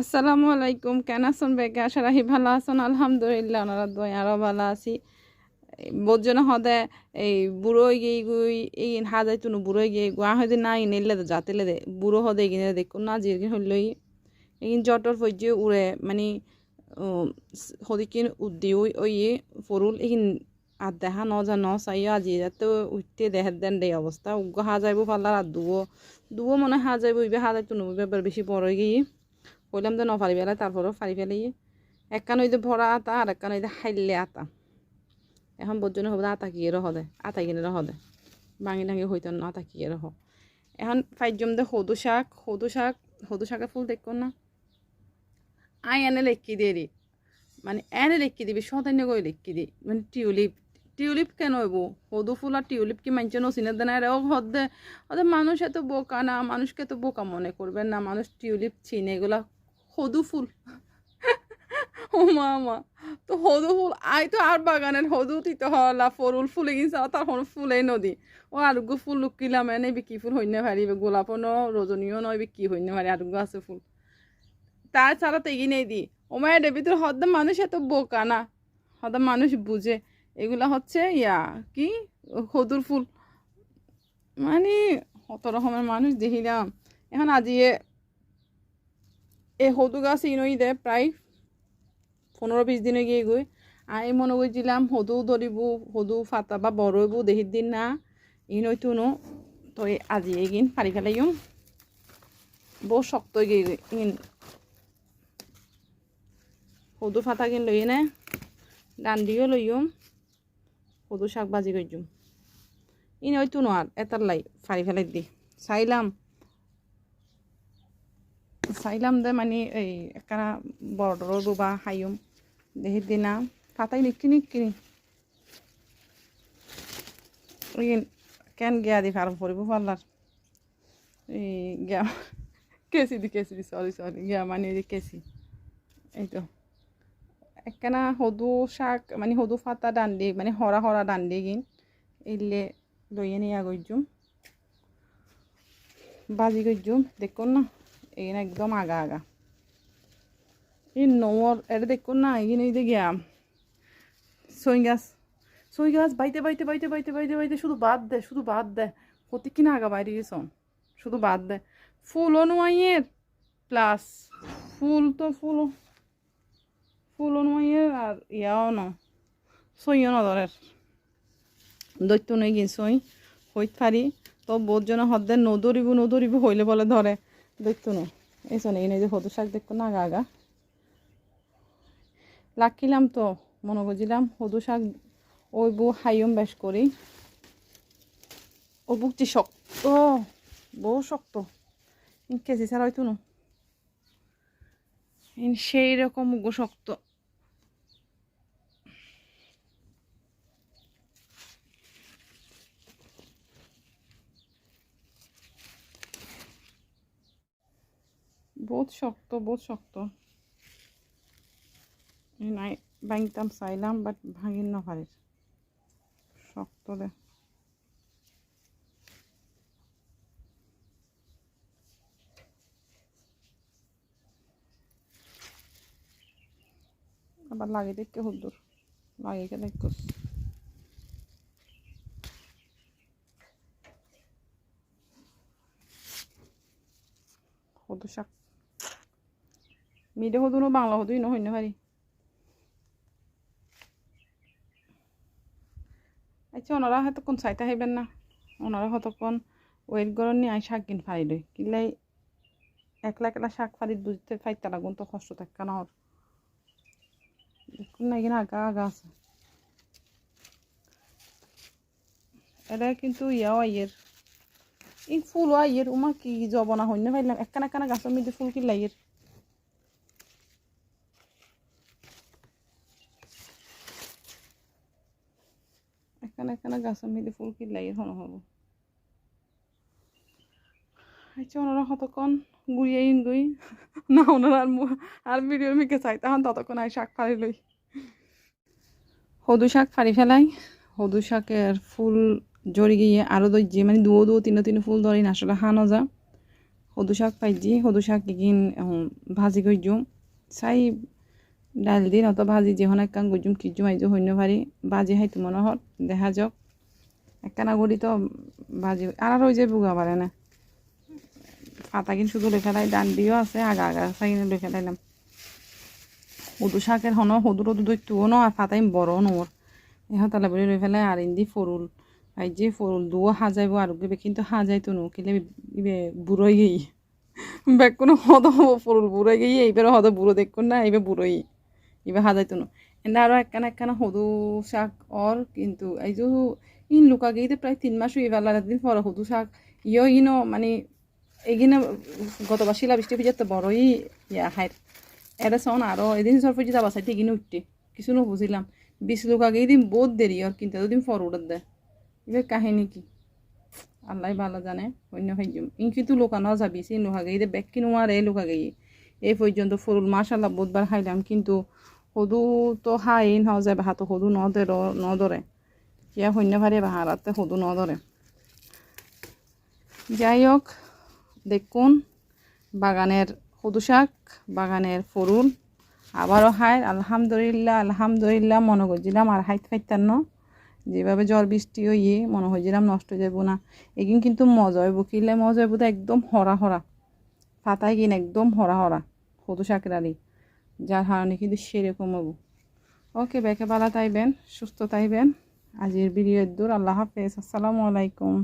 আসসালামু আলাইকুম। কেন আছেন বেগে? আশা রাহি ভালো আছেন। আলহামদুলিল্লাহ, ওনারা দোয়া আরও ভালো আছি। বোঝনে হদে এই বুড়ো গিয়ে গুই এই হাজাই তুনু বুড়ো গিয়ে গুয়া হয়তো না ইনেলে যাতেলে দে বুড়ো হদে এগিনে দেখুন না জিরগিন হইলই এগিন জটর ফজ্জে উড়ে মানে হদিকিন উদ্দি ওই ওই ফরুল, এগিন আর দেখা ন যা ন চাইও আজি যাতে উঠতে দেহের দেন দেই অবস্থা। উগ্র হা যাইব পাল্লার আর দুবো দুবো মনে হা যাইব ইবে হা যাই তুনু এবার বেশি বড় গিয়ে কইলাম যে নফারি ফেলাই তারপরেও ফারি ফেলাই একখান ওই ভরা আতা, আর একখান ওই হাইলে আতা। এখন বোঝনে হবে আতা কিয়ে রহদে আতা কিনে রহ দে। ভাঙি ডাঙি হইতো না, আতা কিয়ে রহ। এখন ফাইজম দে সদু শাক সদু শাক সদু শাকের ফুল দেখো না। আই এনে লেখি দিয়ে দি মানে এনে লেখি দিবি সদান্য করে লেখি দি। মানে টিউলিপ টিউলিপ কেন হইব? সদু ফুল আর টিউলিপ কি মানছে নসিনে দেন রে হদে ওদের মানুষ এত বোকা না, মানুষকে তো বোকা মনে করবেন না। মানুষ টিউলিপ চিনে এগুলা হদু ফুল। ও মা মা তো হদু ফুল, আই তো আর বাগানের হদু তিতে হলা ফরুল ফুলে গিয়েছে তার কোনো ফুলেই নদী। ও আরোগ্য ফুল লুকিলাম এনে বিকি ফুল হইনে পারিবে গোলাপও ন রজনীও নয়, বিকি হইনে পারি আরোগ্য আছে ফুল। তার ছাড়া তো এগিয়ে নেই দি। ও মায়ের ভিতরে হদ্দ মানুষ এত বোকা না, হদ্দ মানুষ বুঝে। এগুলা হচ্ছে ইয়া, কি? হদুর ফুল। মানে কত রকমের মানুষ দেখিলাম। এখন আজিয়ে এই সদু গাছ ইনই দে, প্ৰায় পনেরো বিশ দিনে গিয়ে গই আমি মনে করছিলাম সদু ধরিব সদু ফাটা বা বড় হইব দেহির দিন না। ইনই তুনো তো আজি এগিন পারি ফেলাইম বহু শক্ত গিয়ে ইন। সদু ফাটা কিন লই নে ডান্ডিও লইম সদু শাক ভাজি করছুম ইনই তুনো আর এটার লাই ফারি ফেলাই দি। চাইলাম চাইলাম দে মানে এই একখানা বড় রুবা হাইম। দেহির দিনা ফাতাই নিকি নিকি। কেন গিয়া দি ফার্ম ফুরিব পারলার এই গিয়া কেসি দি কেসি দি সরি সরি গিয়া মানে এই কেসি এই তো একখানা সদু শাক মানে সদু ফাটা ডান্ডি মানে হরা হরা ডান্ডি গিন। ইলে লইয়ে নিয়ে গইজুম বাজি গইজুম দেখুন না। এখানে একদম আগা আগা এই নোর এটা দেখুন না এখানে এই গিয়া সই গাছ সই গাছ বাইতে বাইতে বাইতে বাইতে বাইতে বাইতে শুধু বাদ দে শুধু বাদ দে হতে কিনা আগা বাইরে গেছন শুধু বাদ দে ফুলও নোয়াইয়ের প্লাস ফুল তো ফুল ফুলও নোয়াইয়ের আর ইয়াও ন সইও নদরের দৈত্য নই গিয়ে সই হইত পারি তো বোধজনে হদ্দে নদরিব নদরিব হইলে বলে ধরে দেখতো না। শোনে, এই যে হদু শাক দেখতো না, আগা আগা। লাকিলাম তো, মনে করছিলাম হদু শাক ওই বউ হাইম বেশ করি। ও বুকটি শক্ত, বউ শক্ত। কেজি ছাড়া হয়তো না। সেই রকম শক্ত। বহুত শক্ত বহুত শক্ত। নাই ভাঙতাম চাইলাম বাট ভাঙি নপারে শক্ত দে। আবার লাগে দেখতে হুদ্দুর লাগে কে দেখস হদু শাক মিডে হদুনো বাংলা হদুই ন, হইনে পারি। আচ্ছা ওনারা হয়তক্ষণ চাইতে হাইবেন না। ওনারা হতক্ষণ ওয়েট গরম নিয়ে আই শাক কিন ফারি লই। কিলাই একলা একলা শাক ফারিত বুঝতে ফাইতে লাগুন তো কষ্ট থাকা না ওর দেখুন না, এখানে আগা আগা আছে। এটা কিন্তু ইয়াও আইয়ের। এই ফুল আইয়ের, উমা কি জবনা, হইনে পাইলাম। একখানা একখানা গাছের মধ্যে ফুল কি একখানা একখানা গাছের মধ্যে ফুল কি লাইয়ের হন হব। আচ্ছা ওনারা কতক্ষণ গুড়িয়ে ইন না, ওনারা আর মিকে চাই, তখন ততক্ষণ আই শাক ফাড়ি লই। হদু শাক ফাড়ি ফেলাই, হদু শাকের ফুল জড়ি গিয়ে আরও দইছে মানে দুও দুও তিনো তিনো ফুল ধরি না আসলে হানো যা। সদু শাক পাইজি সদু শাক এখন ভাজি করজুম চাই ডাল দিন অত ভাজি যেহন একখান গজুম কিজুম আইজু হইন্য পারি ভাজি হাইতো মনে হর দেখা যাক একখানা গড়ি তো ভাজি আর ওই যে বুগা পারে না। পাতা কিন শুধু লেখা দেয় ডান দিও আছে, আগা আগা চাইনে লেখা দিলাম সদু শাকের হন সদু রদু দৈত্যও ন আর পাতাই বড় নোর এখন তালা বলে লৈ পেলাই আর ইন্দি ফরুল আর যে ফরুল দুও সাজাইব আর গেবে কিন্তু সাজাইতো নো, কিলে বুড়োই গেই। বেগ কোনো হদ ফরুল বুড়োই গেই এইবার হদ বুড়ো দেখুন না এইবার বুড়োই এবার সাজাইতো নো এন্দা আরও একখানা একখানা সদু শাক অর কিন্তু এই যে ইন লুকা গেইতে প্রায় তিন মাস হয়ে বেলা দিন পর সদু শাক ইয় ইনো মানে এইগিনা গতবার শিলা বৃষ্টি পিজাতে বড়ই ইয়া খাই এটা শোন আরও এদিন সরফে যে যাবা এগিনে উঠতে কিছু নো বুঝিলাম বিশ লোক আগে দিন বহুত দেরি আর কিন্তু এতদিন পর উঠার দেয় এবার কাহিনী কি আল্লাহ ভালো জানে অন্য ভাইজুম ইন কিন্তু লোকানো যাবি সেই লোক আগে ব্যাগ কিনো আর এই লোক আগে এই পর্যন্ত ফরুল মাশাল্লাহ বহুতবার খাইলাম কিন্তু সদু তো খাই ন যায় বাহাতো সদু নদরে নদরে ইয়া সৈন্য ভারে বাহারাতে সদু নদরে যাই হোক দেখুন বাগানের সদু শাক, বাগানের ফরুল আবারও হায় আলহামদুলিল্লাহ আলহামদুলিল্লাহ মনে করছিলাম আর হাইত ফাইতার ন যেভাবে জ্বর বৃষ্টি হইয়ে মনে হয়েছিলাম নষ্ট যাব না এগিন কিন্তু মজা হইব কিনলে মজা হইব তো একদম হরা হরা পাতায় কিন একদম হরা হরা সদু শাকের যার হারণে কিন্তু সেরকম হব। ওকে, বেকে বালা তাইবেন সুস্থ তাইবেন আজির ভিডিও দূর, আল্লাহ হাফেজ। আসসালামু আলাইকুম।